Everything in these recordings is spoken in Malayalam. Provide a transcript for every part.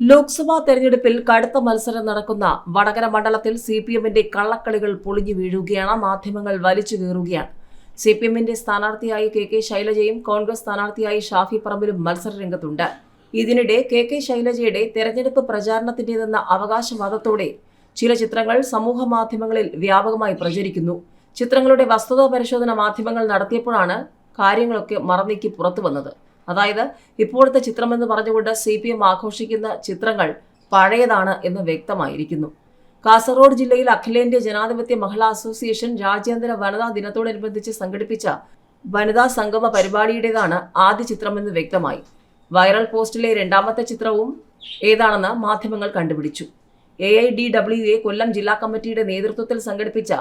ലോക്സഭാ തെരഞ്ഞെടുപ്പിൽ കടുത്ത മത്സരം നടക്കുന്ന വടകര മണ്ഡലത്തിൽ സി പി എമ്മിന്റെ കള്ളക്കളികൾ പൊളിഞ്ഞു വീഴുകയാണ് മാധ്യമങ്ങൾ വലിച്ചു കീറുകയാണ്. സി പി എമ്മിന്റെ സ്ഥാനാർത്ഥിയായി കെ കെ ശൈലജയും കോൺഗ്രസ് സ്ഥാനാർത്ഥിയായി ഷാഫി പറമ്പിലും മത്സരരംഗത്തുണ്ട് ഇതിനിടെ കെ കെ ശൈലജയുടെ തെരഞ്ഞെടുപ്പ് പ്രചാരണത്തിന്റേതെന്ന അവകാശവാദത്തോടെ ചില ചിത്രങ്ങൾ സമൂഹ മാധ്യമങ്ങളിൽ വ്യാപകമായി പ്രചരിക്കുന്നു. ചിത്രങ്ങളുടെ വസ്തുതാ പരിശോധന മാധ്യമങ്ങൾ നടത്തിയപ്പോഴാണ് കാര്യങ്ങളൊക്കെ മറന്നേക്ക് പുറത്തു വന്നത്. അതായത് ഇപ്പോഴത്തെ ചിത്രമെന്ന് പറഞ്ഞുകൊണ്ട് സി പി എം ആഘോഷിക്കുന്ന ചിത്രങ്ങൾ പഴയതാണ് എന്ന് വ്യക്തമായിരിക്കുന്നു. കാസർഗോഡ് ജില്ലയിൽ അഖിലേന്ത്യാ ജനാധിപത്യ മഹിളാ അസോസിയേഷൻ രാജ്യാന്തര വനിതാ ദിനത്തോടനുബന്ധിച്ച് സംഘടിപ്പിച്ച വനിതാ സംഗമ പരിപാടിയുടേതാണ് ആദ്യ ചിത്രമെന്ന് വ്യക്തമായി. വൈറൽ പോസ്റ്റിലെ രണ്ടാമത്തെ ചിത്രവും ഏതാണെന്ന് മാധ്യമങ്ങൾ കണ്ടുപിടിച്ചു. A I D W A Kollam ജില്ലാ കമ്മിറ്റിയുടെ നേതൃത്വത്തിൽ സംഘടിപ്പിച്ച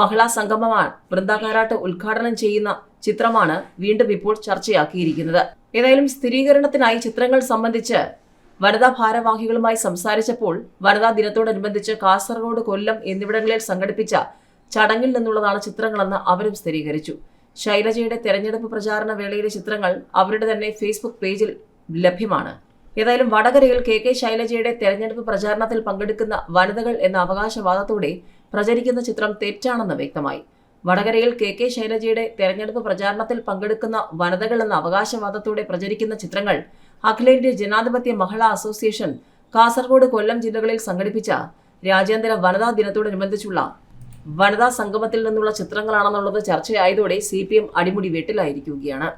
മഹിളാ സംഗമമാണ് വൃന്ദാകാരാട്ട് ഉദ്ഘാടനം ചെയ്യുന്ന ചിത്രമാണ് വീണ്ടും ഇപ്പോൾ ചർച്ചയാക്കിയിരിക്കുന്നത്. ഏതായാലും സ്ഥിരീകരണത്തിനായി ചിത്രങ്ങൾ സംബന്ധിച്ച് വനിതാ ഭാരവാഹികളുമായി സംസാരിച്ചപ്പോൾ വനിതാ ദിനത്തോടനുബന്ധിച്ച് കാസർഗോഡ് കൊല്ലം എന്നിവിടങ്ങളിൽ സംഘടിപ്പിച്ച ചടങ്ങിൽ നിന്നുള്ളതാണ് ചിത്രങ്ങളെന്ന് അവരും സ്ഥിരീകരിച്ചു. ശൈലജയുടെ തെരഞ്ഞെടുപ്പ് പ്രചാരണ വേളയിലെ ചിത്രങ്ങൾ അവരുടെ തന്നെ ഫേസ്ബുക്ക് പേജിൽ ലഭ്യമാണ്. ഏതായാലും വടകരയിൽ കെ കെ ശൈലജയുടെ തെരഞ്ഞെടുപ്പ് പ്രചാരണത്തിൽ പങ്കെടുക്കുന്ന വനിതകൾ എന്ന അവകാശവാദത്തോടെ പ്രചരിക്കുന്ന ചിത്രം തെറ്റാണെന്ന് വ്യക്തമായി. വടകരയിൽ കെ കെ ശൈലജയുടെ തെരഞ്ഞെടുപ്പ് പ്രചാരണത്തിൽ പങ്കെടുക്കുന്ന വനിതകൾ എന്ന അവകാശവാദത്തോടെ പ്രചരിക്കുന്ന ചിത്രങ്ങൾ അഖിലേന്ത്യ ജനാധിപത്യ മഹിളാ അസോസിയേഷൻ കാസർഗോഡ് കൊല്ലം ജില്ലകളിൽ സംഘടിപ്പിച്ച രാജ്യാന്തര വനിതാ ദിനത്തോടനുബന്ധിച്ചുള്ള വനിതാ സംഗമത്തിൽ നിന്നുള്ള ചിത്രങ്ങളാണെന്നുള്ളത് ചർച്ചയായതോടെ സി പി എം അടിമുടി വെട്ടിലായിരിക്കുകയാണ്.